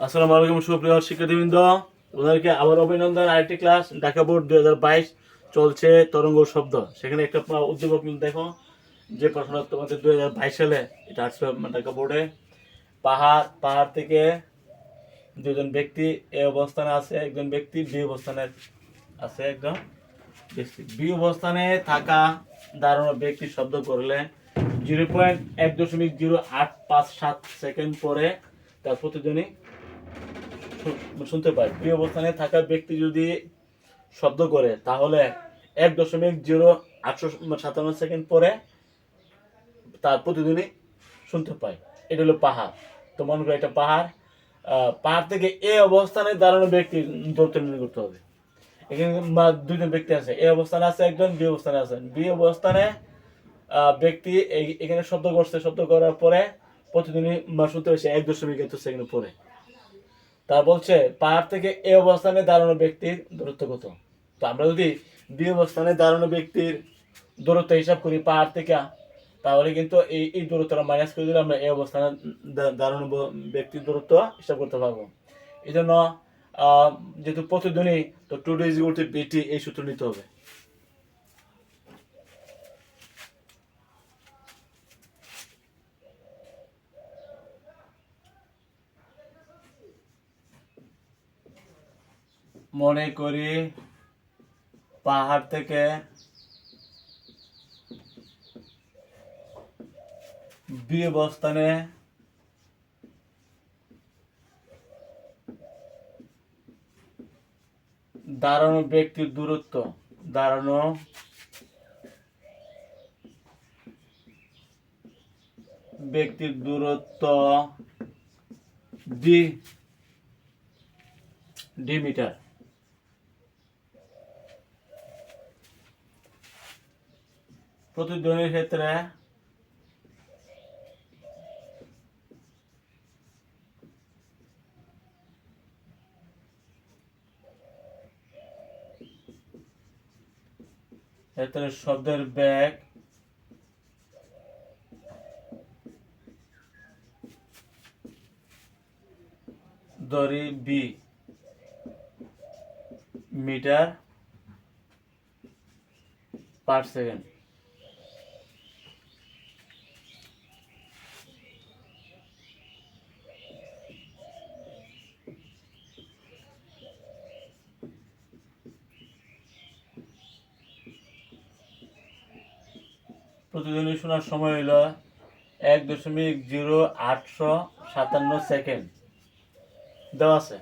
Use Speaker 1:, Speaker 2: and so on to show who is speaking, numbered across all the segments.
Speaker 1: আসসালামু আলাইকুম সুপ্রিয় শিক্ষার্থীবৃন্দ। ওদেরকে আবার অভিনন্দন। আইটি ক্লাস, ঢাকা বোর্ড দুই হাজার বাইশ চলছে তরঙ্গ শব্দ। সেখানে একটা উদ্দীপক দেখো, যে প্রশ্নটা তোমাদের দুই হাজার বাইশ সালে, এটা আসবে ঢাকা বোর্ডে। পাহাড় পাহাড় থেকে দুজন ব্যক্তি এ অবস্থানে আছে, একজন ব্যক্তি বি অবস্থানে আছে, একজন ব্যক্তি বি অবস্থানে থাকা দাঁড়ানো ব্যক্তি শব্দ করলে জিরো পয়েন্ট এক দশমিক জিরো আট পাঁচ সাত সেকেন্ড পরে তার প্রতিধ্বনি শু- শুনতে পাই। প্রিয় অবস্থানে থাকা ব্যক্তি যদি শব্দ করে, তাহলে এক দশমিক জিরো আটশো সাতান্ন সেকেন্ড পরে তার প্রতিধ্বনি শুনতে পাই। এটা হলো পাহাড়। তো মনে করো এটা পাহাড়। পাহাড় থেকে এ অবস্থানে দাঁড়ানো ব্যক্তি দূরত্ব নির্ণয় করতে হবে। এখানে দুজন ব্যক্তি আছে। এ অবস্থানে আছে একজন, বি অবস্থানে আছেন বি অবস্থানে ব্যক্তি এখানে শব্দ করছে। শব্দ করার পরে প্রতিদিনই শুনতে পাচ্ছে এক দশমিক এত সেকেন্ড পরে। তা বলছে, পাহাড় থেকে এ অবস্থানে দাঁড়ানো ব্যক্তির দূরত্ব কত? তো আমরা যদি বি অবস্থানে দাঁড়ানো ব্যক্তির দূরত্ব হিসাব করি পাহাড় থেকে, তাহলে কিন্তু এই এই দূরত্বটা মাইনাস করে দিলে আমরা এ অবস্থানে দাঁড়ানো ব্যক্তির দূরত্ব হিসাব করতে পারব। এই জন্য যেহেতু প্রতিদিনই তো টু ডিজি টু বিটি এই সূত্র নিতে হবে। মনে করি পাহাড় থেকে বি অবস্থানে দাঁড়ানো ব্যক্তির দূরত্ব, দাঁড়ানো ব্যক্তির দূরত্ব ডি ডি মিটার প্রতিধ্বনির ক্ষেত্রে ক্ষেত্রে শব্দের ব্যাগ দড়ি বি মিটার পার সেকেন্ড। প্রতিদিনই শোনার সময় হইল এক দশমিক জিরো আটশো সাতান্ন সেকেন্ড। দেওয়া আছে।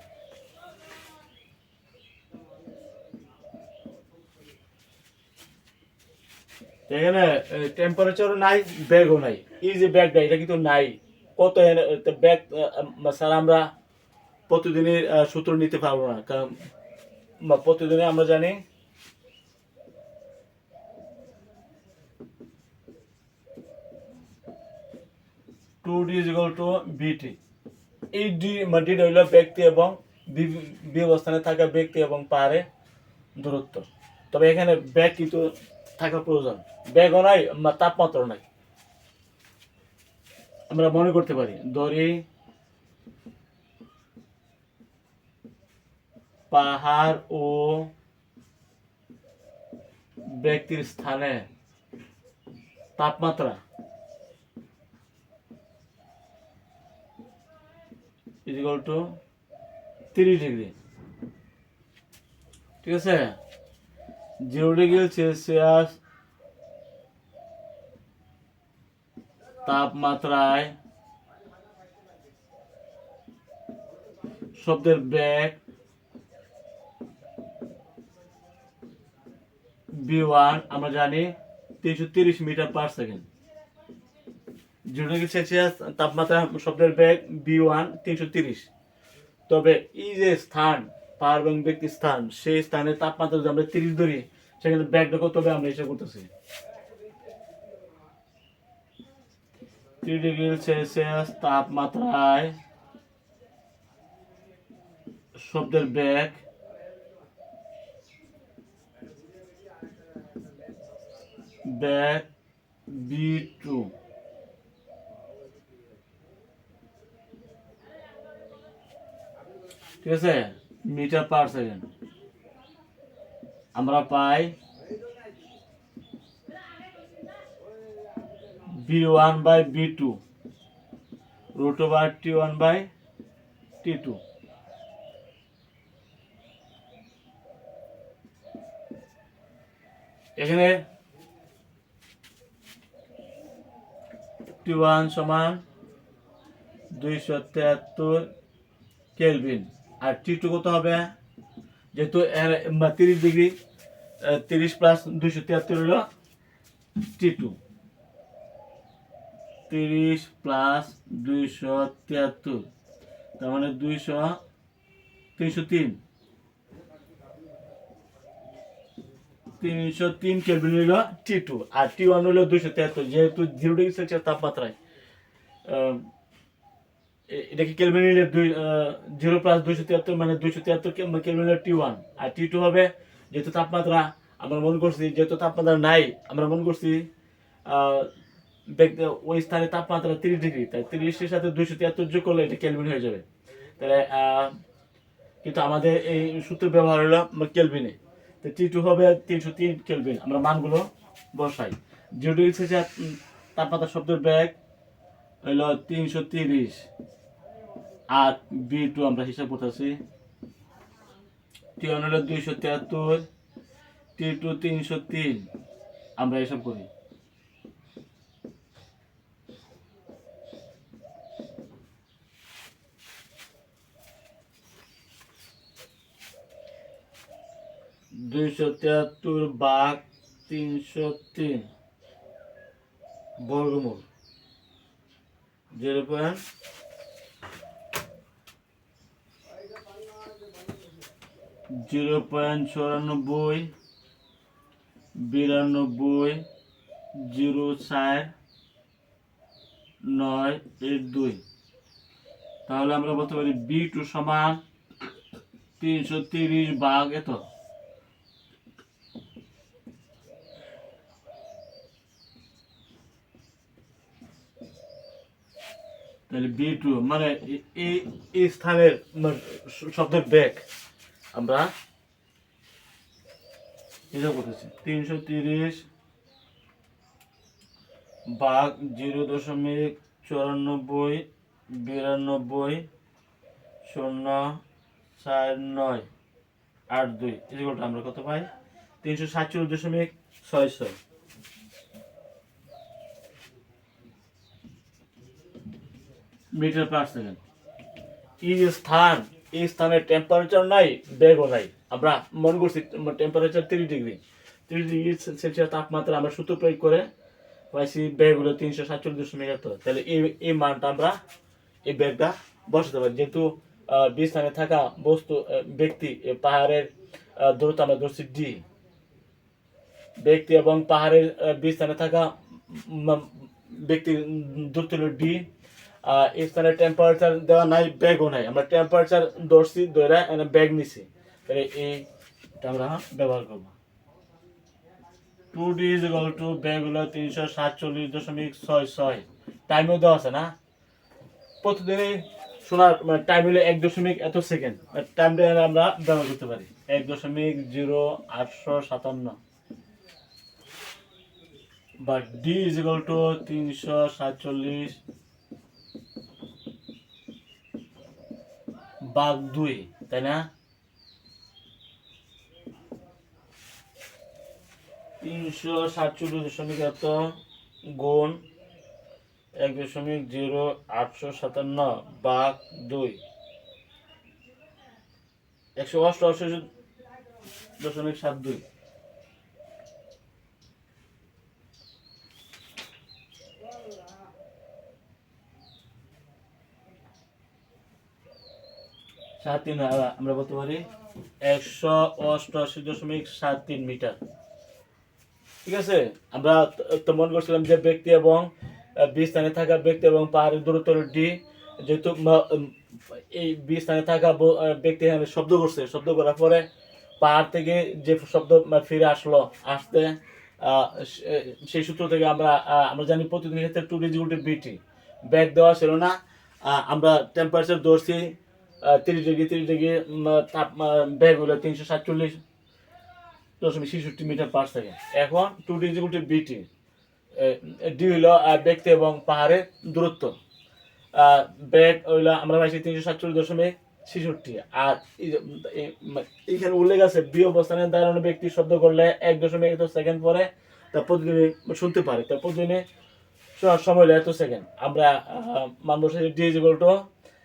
Speaker 1: এখানে টেম্পারেচারও নাই ব্যাগও নাই। এই যে ব্যাগটা এটা কিন্তু নাই। কত ব্যাগ স্যার আমরা প্রতিদিনের আহ, সূত্র নিতে পারব না। কারণ প্রতিদিনে আমরা জানি টু ডি টু বিটি এই ডি হইল ব্যক্তি এবং অবস্থানে থাকা ব্যক্তি এবং পাহাড়ে দূরত্ব। তবে এখানে ব্যাগ কিন্তু থাকা প্রয়োজন। ব্যাগও নাই তাপমাত্রা নাই। আমরা মনে করতে পারি, দড়ি, পাহাড় ও ব্যক্তির স্থানে তাপমাত্রা ইজিক্যাল টু তিরিশ ডিগ্রি ঠিক আছে? জিরো ডিগ্রি সেলসিয়াস তাপমাত্রায় শব্দের ব্যাগ বি ওয়ান আমরা জানি তিনশো তিরিশ metre per second zero degree Celsius তাপমাত্রা শব্দের বেগ বি ওয়ান তিনশো তিরিশ। তবে এই যে স্থান, পাহাড় এবং ব্যক্তির স্থান, সেই স্থানের তাপমাত্রা যদি আমরা তিরিশ ধরি, সেখানে ব্যাগটা কত হবে আমরা হিসাব করতেছি। ডিগ্রি সেলসিয়াস তাপমাত্রায় শব্দের ব্যাগ ব্যাগ বি টু ঠিক আছে? Metre per second. আমরা পাই B one by B two, root over T one by T two. এখানে টি ওয়ান সমান দুইশো তেহাত্তর কেলভিন। আর টি টু কত হবে? যেহেতু তিরিশ ডিগ্রি তিরিশ প্লাস দুইশো তিয়াত্তর হলো টি টু তিরিশ প্লাস দুইশো তিয়াত্তর, তার মানে দুইশো তিনশো তিন। তিনশো তিন কেলভিন হলো টি টু আর টি ওয়ান হলো দুইশো তিয়াত্তর, যেহেতু জিরো ডিগ্রি সেলসিয়াস তাপমাত্রায়। এটাকে কেলভিন নিলে দুই জিরো প্লাস দুইশো তিয়াত্তর মানে দুইশো তিয়াত্তর হলো টি ওয়ান আর টি টু হবে যেহেতু তাপমাত্রা, আমরা মনে করছি যেহেতু তাপমাত্রা নাই, আমরা মনে করছি ওই স্থানে তাপমাত্রা তিরিশ ডিগ্রি। তাই তিরিশের সাথে দুইশো তিয়াত্তর যোগ করলে এটা কেলভিন হয়ে যাবে। তাহলে কিন্তু আমাদের এই সূত্র ব্যবহার হলো কেলভিনে তো টি টু হবে তিনশো তিন কেলভিন আমরা মানগুলো বসাই। জিরো ডিগ্রি সেলসিয়াস তাপমাত্রা শব্দের ব্যাগ হইল তিনশো তিরিশ। আর বি টু আমরা হিসাব করতেছি টি ওয়ান হলো দুইশো তিয়াত্তর টি টু তিনশো তিন, আমরা হিসাব করি। দুইশো তিয়াত্তর বাঘ তিনশো তিন, বর্গমূল, জিরো পয়েন্ট জিরো পয়েন্ট চুরানব্বই, বিরানব্বই, জিরো চার, নয় এইট দুই। তাহলে আমরা বলতে পারি বি টু সমান তিনশো তিরিশ বাঘ এত। তাহলে বি টু মানে এই স্থানের মানে শব্দের ব্যাগ। আমরা হিসাব করতেছি তিনশো তিরিশ বাঘ জিরো দশমিক চুরানব্বই, বিরানব্বই, শূন্য, চার, নয়, আট, দুই এগুলোটা আমরা কত পাই? তিনশো সাতচল্লিশ দশমিক ছয় ছয়। Metre per second. যে স্থান? এই স্থানের টেম্পারেচার নাই বেগও নাই। আমরা মনে করছি টেম্পারেচার তিরিশ ডিগ্রি। তিরিশ ডিগ্রি সেলসিয়াস তাপমাত্রা আমরা সূত্র প্রয়োগ করে পাইছি ব্যাগ হলো তিনশো সাতচল্লিশ দশমিক এত তাহলে এই এই মানটা আমরা এই ব্যাগটা বসাতে পারি। যেহেতু আহ, বি স্থানে থাকা বস্তু ব্যক্তি পাহাড়ের দূরত্ব আমরা ধরছি ডি ব্যক্তি এবং পাহাড়ের আহ, বি স্থানে থাকা ব্যক্তির দূরত্ব হলো ডি এই স্থানে টেম্পারেচার দেওয়া নাই ব্যাগও নাই। আমরা টেম্পারেচার ধরছি ধরে এনে ব্যাগ নিছি। তাহলে এইটা আমরা ব্যবহার করব। Two D is equal to bag হলো তিনশো সাতচল্লিশ দশমিক ছয় ছয়। টাইমও দেওয়া আছে না? প্রতিদিনই শোনার মানে টাইম হলো এক দশমিক এত সেকেন্ড টাইমটা আমরা ব্যবহার করতে পারি। এক দশমিক জিরো আটশো সাতান্ন। বা ডি ইজ ইকাল টু তিনশো সাতচল্লিশ বাঘ দুই তাই না? তিনশো সাতচল্লিশ দশমিক এত গুণ এক দশমিক জিরো আটশো সাতান্ন বাঘ দুই। একশো অষ্টআশি দশমিক সাত দুই। সাত তিন আমরা বলতে পারি একশো অষ্টআশি দশমিক সাত তিন মিটার। ঠিক আছে? আমরা তো- মনে করছিলাম যে ব্যক্তি এবং স্থানে থাকা ব্যক্তি এবং পাহাড়ের দূরত্ব ডি যেহেতু এই স্থানে থাকা ব্যক্তি শব্দ করছে। শব্দ করার পরে পাহাড় থেকে যে শব্দ ফিরে আসলো, আসতে সেই সূত্র থেকে আমরা আমরা জানি প্রতিদিন ক্ষেত্রে টু ডিজি বিটি। ব্যাগ দেওয়া ছিল না। আমরা টেম্পারেচার ধরছি তিরিশ ডিগ্রি তিরিশ ডিগ্রি তাপ ব্যাগ হলো তিনশো সাতচল্লিশ দশমিক ছেষট্টি মিটার পার সেকেন্ড এখন two D equal to VT D হইল ব্যক্তি এবং পাহাড়ের দূরত্ব। ব্যাগ হইল, আমরা পাইছি তিনশো সাতচল্লিশ দশমিক ছেষট্টি। আর এইখানে উল্লেখ আছে বি অবস্থানে দাঁড়ানো ব্যক্তি শব্দ করলে এক দশমিক এত সেকেন্ড পরে তা প্রতিদিনে শুনতে পারে। তা প্রতিদিনে সময় হলো এত সেকেন্ড আমরা মানব ডি টু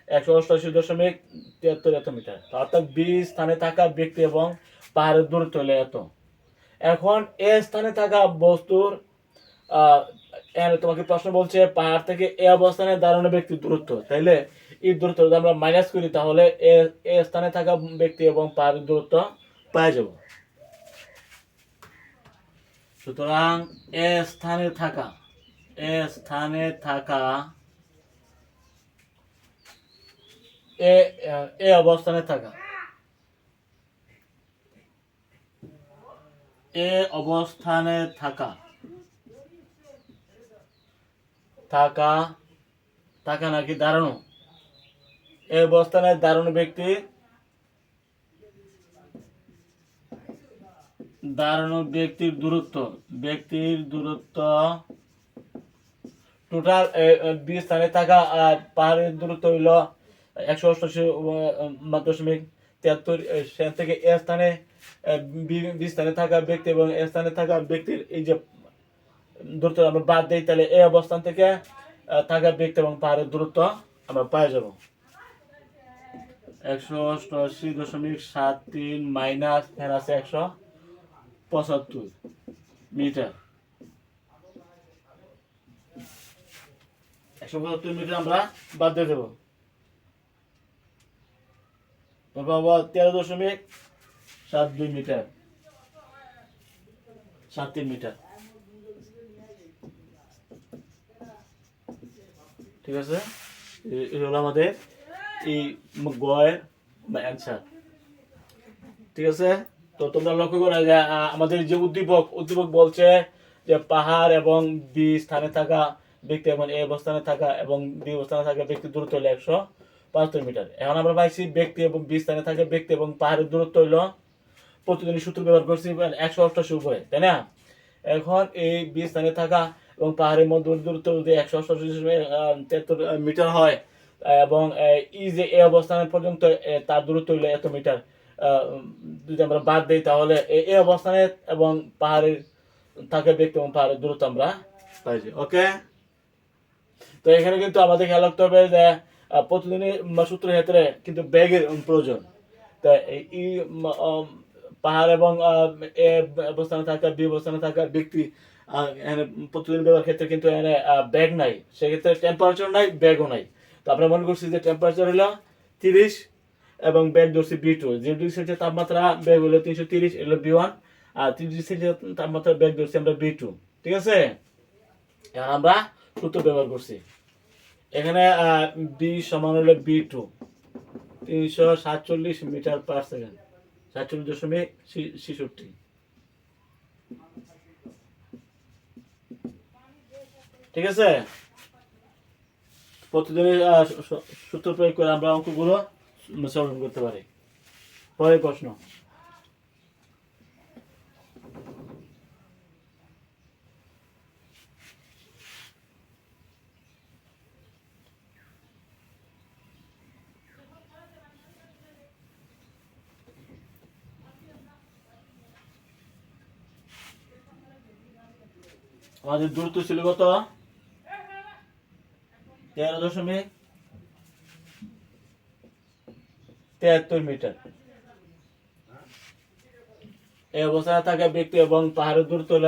Speaker 1: একশো অষ্টআশি দশমিক তিয়াত্তর এত মিটার অর্থাৎ বি স্থানে থাকা ব্যক্তি এবং পাহাড়ের দূরত্ব হলো এত। এখন এ স্থানে থাকা বস্তুর তোমাকে প্রশ্ন বলছে, পাহাড় থেকে এ অবস্থানে দাঁড়ানো ব্যক্তির দূরত্ব। তাইলে এই দূরত্ব যদি আমরা মাইনাস করি, তাহলে এ এ স্থানে থাকা ব্যক্তি এবং পাহাড়ের দূরত্ব পেয়ে যাব। সুতরাং এ স্থানে থাকা, এ স্থানে থাকা এ এ অবস্থানে থাকা। এ অবস্থানে থাকা। থাকা থাকা নাকি দাঁড়ানো এ অবস্থানে দাঁড়ানো ব্যক্তি। দাঁড়ানো ব্যক্তির দূরত্ব। ব্যক্তির দূরত্ব। টোটাল বি স্থানে থাকা পাহাড়ের দূরত্ব হইল একশো অষ্টাশি দশমিক তিয়াত্তর থেকে এ স্থানে বি স্থানে থাকা ব্যক্তি এবং এ স্থানে থাকা ব্যক্তির এই যে দূরত্ব আমরা বাদ দিই, তাহলে এই অবস্থান থেকে থাকা ব্যক্তি এবং পাহাড়ের দূরত্ব আমরা পেয়ে যাব। একশো অষ্টআশি দশমিক সাত তিন মাইনাস, এখানে আছে একশো পঁচাত্তর মিটার। একশো পঁচাত্তর মিটার আমরা বাদ দিয়ে দেবো। তেরো দশমিক সাত দুই মিটার। সাত তিন মিটার। ঠিক আছে? আমাদের এই গয়ের অ্যান্সার ঠিক আছে? তো তোমরা লক্ষ্য করো যে আমাদের যে উদ্দীপক উদ্দীপক বলছে যে পাহাড় এবং বি স্থানে থাকা ব্যক্তি এবং এ অবস্থানে থাকা এবং বি অবস্থানে থাকা ব্যক্তির দূরত্ব হলো একশো। পঁচাত্তর মিটার এখন আমরা পাইছি ব্যক্তি এবং স্থানে থাকা ব্যক্তি এবং পাহাড়ের দূরত্ব হইল প্রতিদিন সূত্র ব্যবহার করছি একশো অষ্টাশি উপরে তাই না? এখন এই স্থানে থাকা এবং পাহাড়ের মধ্যে দূরত্ব যদি একশো অষ্টাশি তেহাত্তর মিটার হয় এবং আহ, ই যে এই অবস্থান পর্যন্ত তার দূরত্ব হইল এত মিটার যদি আমরা বাদ দিই তাহলে এই অবস্থানে এবং পাহাড়ের থাকে ব্যক্তি এবং পাহাড়ের দূরত্ব আমরা পাইছি ওকে? তো এখানে কিন্তু আমাদের খেয়াল রাখতে হবে যে প্রতিদিনই উম, সূত্রের ক্ষেত্রে কিন্তু ব্যাগের প্রয়োজন। তা এই- পাহাড় এবং এ অবস্থানে থাকা বি অবস্থানে থাকা ব্যক্তি প্রতিদিন ব্যবহার ক্ষেত্রে কিন্তু এখানে ব্যাগ নাই। সেক্ষেত্রে টেম্পারেচার নাই ব্যাগও নাই। তো আমরা মনে করছি যে টেম্পারেচার হলো তিরিশ এবং ব্যাগ ধরছি বি টু। যে ডিগ্রি সেলসিয়াস তাপমাত্রা ব্যাগ হলো তিনশো তিরিশ এলো বি ওয়ান। আর তিরিশ ডিগ্রি সেলসিয়াস তাপমাত্রা ব্যাগ ধরছি আমরা বি টু। ঠিক আছে? এখন আমরা সূত্র ব্যবহার করছি। এখানে বি সমান হলো বি টু তিনশো সাতচল্লিশ মিটার পার সেকেন্ড সাতচল্লিশ দশমিক ছেষট্টি। ঠিক আছে? প্রতিদিনের সূত্র প্রয়োগ করে আমরা অঙ্কগুলো সমাধান করতে পারি। পরের প্রশ্ন। আমাদের দূরত্ব ছিল কত? তেরো দশমিক তেহাত্তর মিটার। এই অবস্থায় থাকা ব্যক্তি এবং পাহাড়ের দূরত্ব হল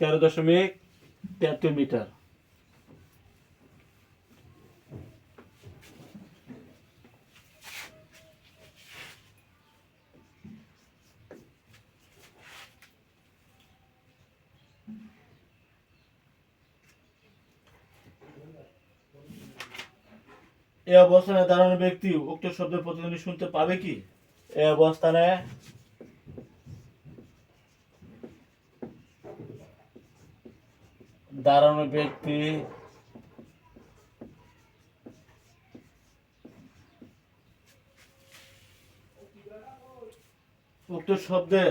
Speaker 1: তেরো দশমিক তেহাত্তর মিটার। এ অবস্থানে দাঁড়ানো ব্যক্তি, উক্ত শব্দের প্রতিধ্বনি শুনতে পাবে কি? এ অবস্থানে দাঁড়ানো ব্যক্তি উক্ত শব্দের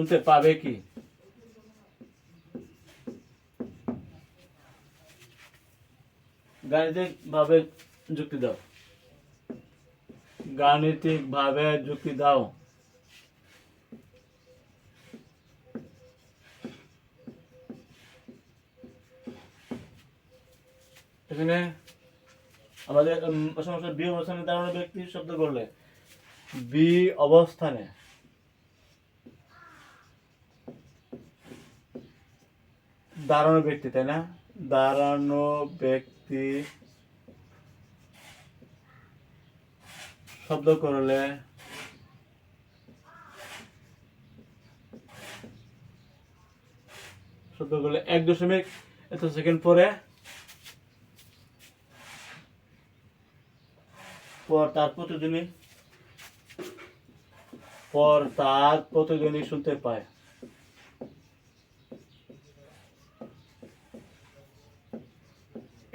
Speaker 1: শুনতে পাবে কি? গাণিতিক ভাবে যুক্তি দাও। গাণিতিক ভাবে যুক্তি দাও। এখানে আমাদের বি অবস্থানে দাঁড়ানো ব্যক্তি শব্দ করলে, বি অবস্থানে। দাঁড়ানো ব্যক্তি, তাই না? দাঁড়ানো ব্যক্তি। শব্দ করলে শব্দ করলে এক দশমিক এত সেকেন্ড পরে, পর তার প্রতিদিনই পর তার প্রতিদিনই শুনতে পায়।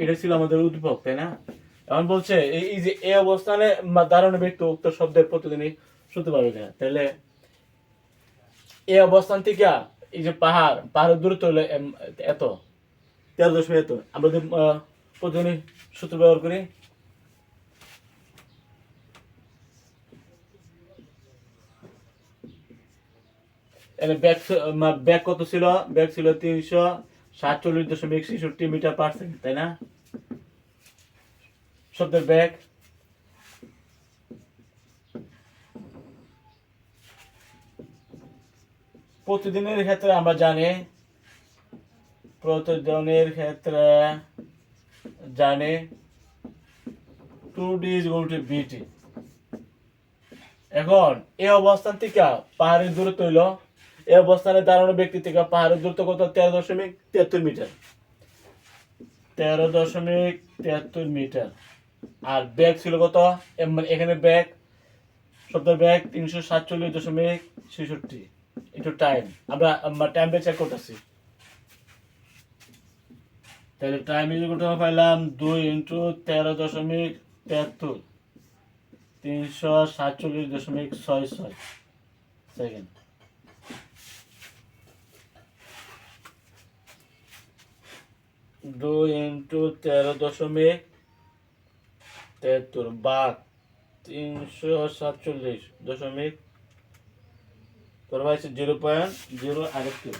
Speaker 1: এটা ছিল আমাদের উদ্ভব, তাই না? এখন বলছে, এই যে এই অবস্থানে দাঁড়ানো ব্যক্তি উক্ত শব্দের প্রতিদিনই শুনতে পারবে না তাহলে এই অবস্থান থেকে এই যে পাহাড় পাহাড়ের দূরত্ব হলো এত, তেরো দশমিক এত। আমরা যদি প্রতিদিনই সূত্র ব্যবহার করি। ব্যাগ ব্যাগ কত ছিল? ব্যাগ ছিল তিনশো সাতচল্লিশ দশমিক ছেষট্টি মিটার পার সেকেন্ড তাই না? শব্দের ব্যাগ প্রতিদিনের ক্ষেত্রে আমরা জানি, প্রতিদিনের ক্ষেত্রে জানি টু ডি ইজ গোল বিটি এখন, এই অবস্থান থেকে পাহাড়ের দূরত্ব হইল এই অবস্থানে দাঁড়ানো ব্যক্তি থেকে পাহাড়ের দূরত্ব কত তেরো দশমিক তিয়াত্তর মিটার। তেরো দশমিক তিয়াত্তর মিটার। আর ব্যাগ ছিল কত? এখানে ব্যাগ, শব্দের ব্যাগ তিনশো সাতচল্লিশ দশমিক ছেষট্টি। একটু টাইম আমরা টাইম চেক করতেছি। তাহলে টাইম ইজ করতে পাইলাম দুই ইন্টু তেরো দশমিক তিয়াত্তর তিনশো সাতচল্লিশ দশমিক ছয় ছয়। সেকেন্ড দুই ইন্টু তেরো দশমিক তেহাত্তর বাঘ তিনশো সাতচল্লিশ দশমিক তোর জিরো পয়েন্ট জিরো আরেকটি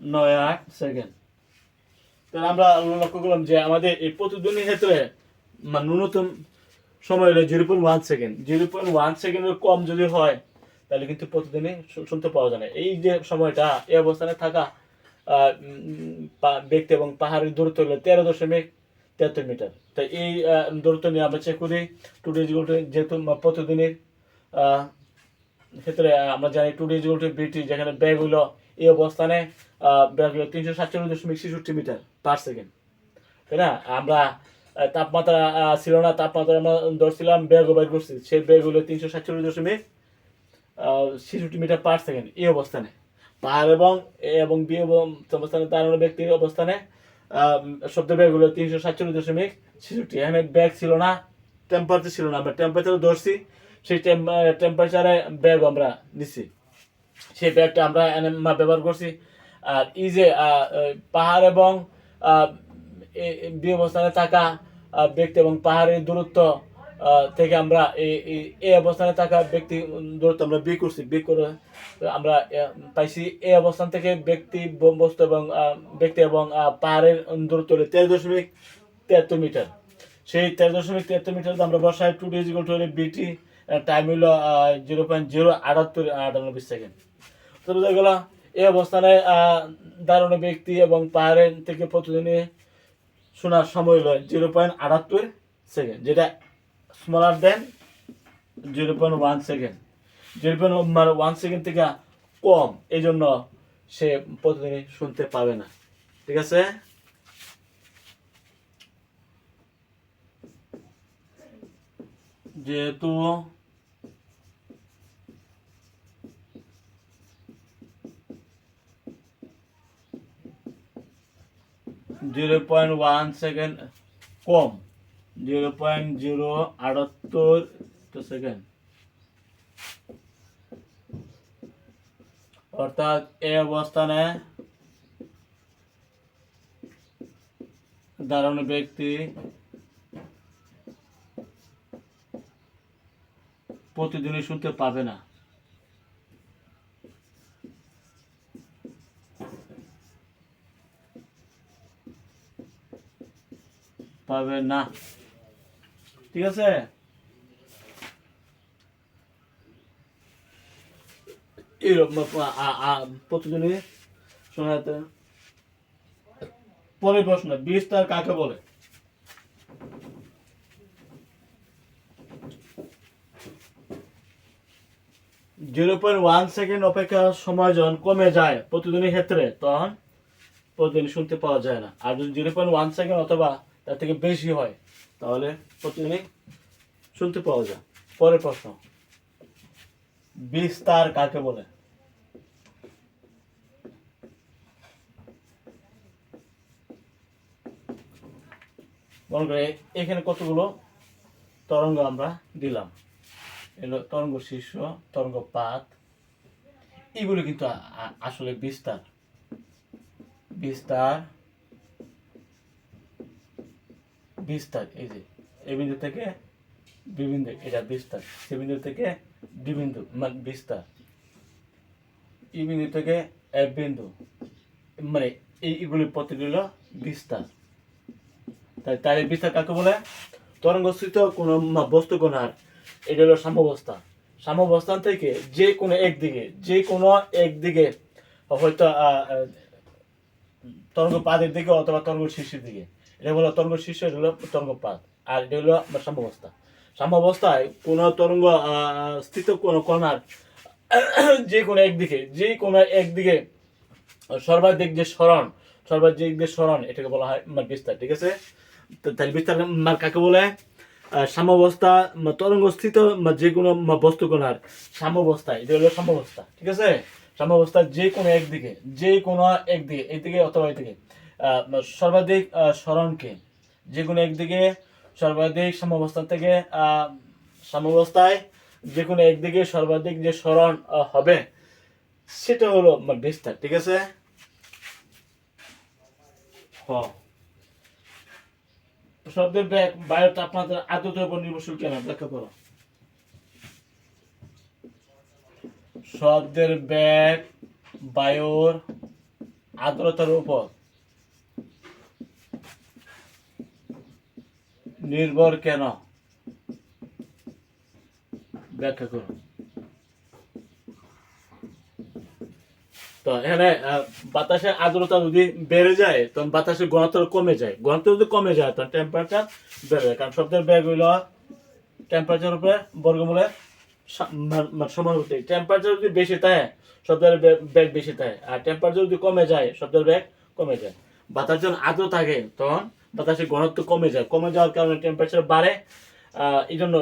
Speaker 1: নয় আট সেকেন্ড। তাহলে আমরা লক্ষ্য করলাম যে আমাদের এই প্রতিদ্বন্দ্বী ক্ষেত্রে মানে ন্যূনতম সময় হলো zero point one second. Zero point one সেকেন্ডের কম যদি হয় তাহলে কিন্তু প্রতিদিনই শুনতে পাওয়া যায় না। এই যে সময়টা, এই অবস্থানে থাকা ব্যক্তি এবং পাহাড়ের দূরত্ব হলো তেরো দশমিক তেহাত্তর মিটার। তো এই দূরত্ব নিয়ে আমরা চেক করি। টু ডেজ যেহেতু প্রতিদিনের ক্ষেত্রে আমরা জানি টু ডেজ গোল টু বিটি যেখানে ব্যাগ হলো এই অবস্থানে হলো তিনশো সাতচল্লিশ দশমিক ছেষট্টি মিটার পার সেকেন্ড তাই না? আমরা তাপমাত্রা ছিল না, তাপমাত্রা আমরা ধরছিলাম ব্যাগ বাইর করছি। সেই ব্যাগ হলো তিনশো সাতচল্লিশ দশমিক ছেষট্টি মিটার পার সেকেন্ড এই অবস্থানে। পাহাড় এবং এ এবং বি এবং অবস্থানে দাঁড়ানো ব্যক্তির অবস্থানে শব্দ ব্যাগ হলো তিনশো সাতচল্লিশ দশমিক ছেষট্টি। এখানে ব্যাগ ছিল না টেম্পারেচার ছিল না। আমরা টেম্পারেচার ধরছি, সেই টেম্পারেচারে ব্যাগ আমরা নিছি সেই ব্যাগটা আমরা ব্যবহার করছি। আর এই যে পাহাড় এবং বি অবস্থানে থাকা ব্যক্তি এবং পাহাড়ের দূরত্ব থেকে আমরা এই- এই- অবস্থানে থাকা ব্যক্তি দূরত্ব আমরা বি করছি বি করে আমরা পাইছি। এই অবস্থান থেকে ব্যক্তি বস্তু এবং ব্যক্তি এবং পাহাড়ের দূরত্ব হলো তেরো দশমিক তিয়াত্তর মিটার। সেই তেরো দশমিক তিয়াত্তর মিটার আমরা বসাই টু ডেজ ইকুয়াল হলে বিটি টাইম হলো জিরো পয়েন্ট জিরো আটাত্তর আটানব্বই সেকেন্ড তো বোঝা গেল, এই অবস্থানে দাঁড়ানো ব্যক্তি এবং পাহাড়ের থেকে প্রতিদিনই শোনার সময় হলো জিরো পয়েন্ট আটাত্তর সেকেন্ড যেটা smaller than zero point one second zero point মানে ওয়ান সেকেন্ড থেকে কম এই জন্য সে প্রতিদিনই শুনতে পাবে না। ঠিক আছে? যেহেতু জিরো পয়েন্ট ওয়ান সেকেন্ড কম জিরো পয়েন্ট জিরো আটাত্তর সেকেন্ড অর্থাৎ এ অবস্থানে দাঁড়ানো ব্যক্তি প্রতিদিনই শুনতে পাবে না। পাবে না। ঠিক আছে? পরের প্রশ্ন, বিস্তার কাকে বলে? জিরো পয়েন্ট ওয়ান সেকেন্ড অপেক্ষা সময় যখন কমে যায় প্রতিদিনের ক্ষেত্রে, তখন প্রতিদিন শুনতে পাওয়া যায় না। আর যদি জিরো পয়েন্ট ওয়ান সেকেন্ড অথবা তার থেকে বেশি হয় তাহলে প্রতিদিনই শুনতে পাওয়া যায় পরের প্রশ্ন। বিস্তার কাকে বলে? মনে করে এখানে কতগুলো তরঙ্গ আমরা দিলাম? এলো তরঙ্গ শীর্ষ, তরঙ্গ পাত। এগুলো কিন্তু আসলে বিস্তার। বিস্তার বিস্তার এই যে এ বিন্দু থেকে বি বিন্দু, এটা বিস্তার সে বিন্দু থেকে ডি বিন্দু মানে বিস্তার ই বিন্দু থেকে এফ বিন্দু মানে এই এগুলি প্রতিটি হলো বিস্তার তাই তার বিস্তার কাকে বলে? তরঙ্গস্থিত কোনো বস্তু কোনার এটা হলো সাম্যাবস্থা। সাম্যাবস্থান থেকে যে কোনো একদিকে, যে কোনো একদিকে, হয়তো তরঙ্গ পাদের দিকে অথবা তরঙ্গ শীর্ষের দিকে। এটা হলো তরঙ্গ শীর্ষ এটা হলো তরঙ্গ পাদ আর এটা হলো সাম্যাবস্থা। সাম্যাবস্থায় কোনো তরঙ্গ স্থিত কোনো কণার যে কোনো একদিকে যে কোনো একদিকে সর্বাধিক যে স্মরণ সর্বাধিক যে স্মরণ এটাকে বলা হয় বিস্তার ঠিক আছে? তাহলে বিস্তার কাকে বলে? সাম্যাবস্থা তরঙ্গ স্থিত মানে যে কোনো বস্তু কোনার সাম্যাবস্থা এটা হলো সাম্যাবস্থা ঠিক আছে? সাম্যাবস্থা যে কোনো একদিকে যে কোনো একদিকে একদিকে অথবা একদিকে আহ, সর্বাধিক স্মরণকে। যে কোনো একদিকে সর্বাধিক সাম্যাবস্থান থেকে সাম্যাবস্থায় যে কোনো একদিকে সর্বাধিক যে স্মরণ হবে, সেটা হলো বিস্তার, ঠিক আছে? হ। শব্দের ব্যাগ বায়ু তাপমাত্রা আদ্রতার উপর নির্ভরশীল কেন? ব্যাখ্যা করো। শব্দের ব্যাগ বায়ুর আর্দ্রতার উপর। নির্ভর কেন? ব্যাখ্যা করো তো এখানে বাতাসের আর্দ্রতা যদি বেড়ে যায় তখন বাতাসের ঘনত্ব কমে যায়। ঘনত্ব যদি কমে যায় তখন টেম্পারেচার বেড়ে যায়। কারণ শব্দের ব্যাগ হইল টেম্পারেচার উপরে, বর্গমূলে সা- মা- মা- সমানুপাতি টেম্পারেচার যদি বেশি থাকে, শব্দের ব্যাগ বেশি থাকে। আর টেম্পারেচার যদি কমে যায়, শব্দের ব্যাগ কমে যায়। বাতাস যখন আর্দ্র থাকে, তখন বাতাসের ঘনত্ব কমে যায়। কমে যাওয়ার কারণে টেম্পারেচার বাড়ে। এই জন্য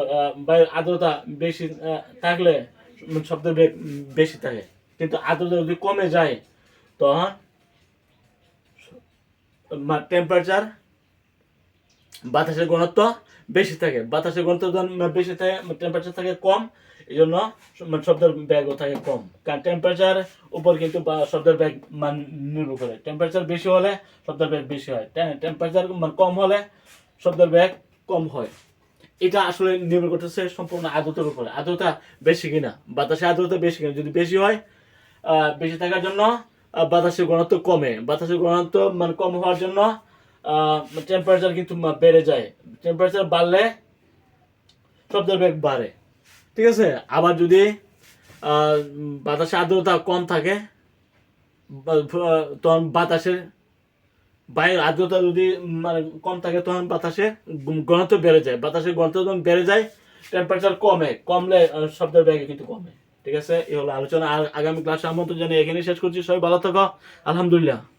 Speaker 1: বায়ুর আর্দ্রতা বেশি থাকলে শব্দের বেগ বেশি থাকে। কিন্তু আর্দ্রতা যদি কমে যায়, তখন টেম্পারেচার বাতাসের ঘনত্ব বেশি থাকে। বাতাসের ঘনত্ব বেশি থাকে টেম্পারেচার থাকে কম এই জন্য মানে শব্দের ব্যাগও থাকে কম। কারণ টেম্পারেচার উপর কিন্তু শব্দের ব্যাগ মান নির্ভর করে। টেম্পারেচার বেশি হলে শব্দের ব্যাগ বেশি হয়। টেম্পারেচার মানে কম হলে শব্দের ব্যাগ কম হয়। এটা আসলে নির্ভর করতেছে সম্পূর্ণ আর্দ্রতার উপরে। আর্দ্রতা বেশি কিনা? বাতাসে আর্দ্রতা বেশি কিনা? যদি বেশি হয় বেশি থাকার জন্য বাতাসের ঘনত্ব কমে। বাতাসের ঘনত্ব মানে কম হওয়ার জন্য টেম্পারেচার কিন্তু বেড়ে যায়। টেম্পারেচার বাড়লে শব্দের বেগ বাড়ে। ঠিক আছে? আবার যদি আহ, উম, বাতাসে আর্দ্রতা কম থাকে তখন বাতাসের বায়ুর আর্দ্রতা যদি মানে কম থাকে তখন বাতাসের গুম- ঘনত্ব বেড়ে যায়। বাতাসের ঘনত্ব যখন বেড়ে যায় টেম্পারেচার কমে। কমলে শব্দের বেগে কিন্তু কমে। ঠিক আছে? এই হলো আলোচনা। আর আগামী ক্লাসে আমন্ত্রণ জানিয়ে এখানে শেষ করছি। সবাই ভালো থাকো। আলহামদুলিল্লাহ।